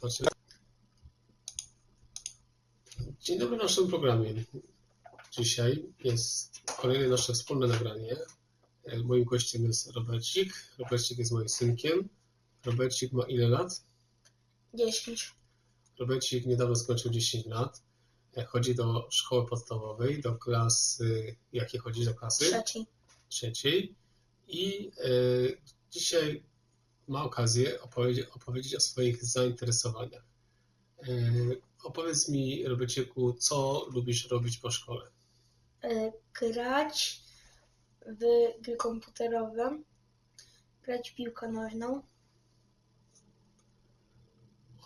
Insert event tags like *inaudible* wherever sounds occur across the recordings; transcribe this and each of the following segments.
Zobaczymy. Dzień dobry w naszym programie. Dzisiaj jest kolejne nasze wspólne nagranie. Moim gościem jest Robercik. Robercik jest moim synkiem. Robercik ma ile lat? 10. Robercik niedawno skończył 10 lat. Chodzi do szkoły podstawowej, do klasy. Jakie chodzi do klasy? Trzeci. trzeciej i e, dzisiaj ma okazję opowiedzieć, opowiedzieć o swoich zainteresowaniach. E, opowiedz mi, Robercieku, co lubisz robić po szkole? Y, grać w gry komputerowe. Grać w piłkę nożną.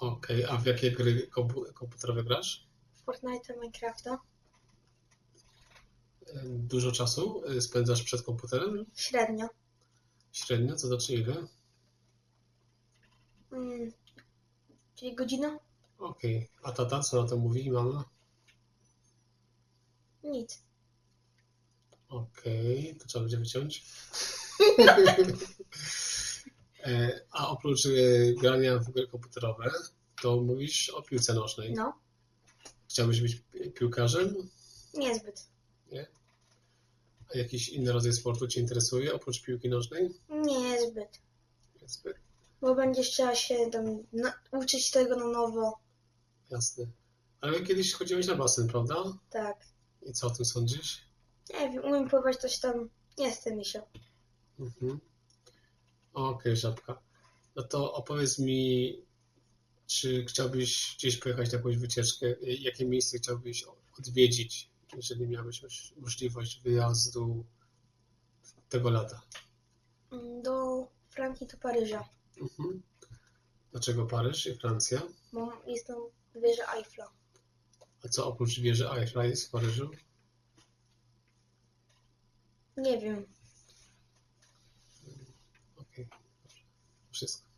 Okej, a w jakie gry kompu- komputerowe grasz? Fortnite, Minecrafta. E, Dużo czasu e, spędzasz przed komputerem? Średnio. Średnio, to znaczy ile? Mm, czyli godzina? Okej, a tata, co na to mówi, mama? Nic. Okej, to trzeba będzie wyciąć. *laughs* E, A oprócz e, grania w gry komputerowe, to mówisz o piłce nożnej. No, Chciałbyś być pi- piłkarzem? niezbyt. A jakiś inny rodzaj sportu Cię interesuje oprócz piłki nożnej? Niezbyt. Zbyt. Bo będziesz chciała się tam na, uczyć tego na nowo. Jasne. Ale kiedyś chodziłeś na basen, prawda? Tak. I co o tym sądzisz? Nie wiem, umiem pływać coś tam. Nie chce mi się. Mhm. Okej, żabka. No to opowiedz mi, czy chciałbyś gdzieś pojechać na jakąś wycieczkę? I Jakie miejsce chciałbyś odwiedzić, jeżeli miałbyś moż- możliwość wyjazdu tego lata? Mm, Do Francji to Paryża. Mhm. Dlaczego Paryż i Francja? Bo jest tam wieża Eiffla. A co oprócz wieży Eiffla jest w Paryżu? Nie wiem. Okej. Wszystko.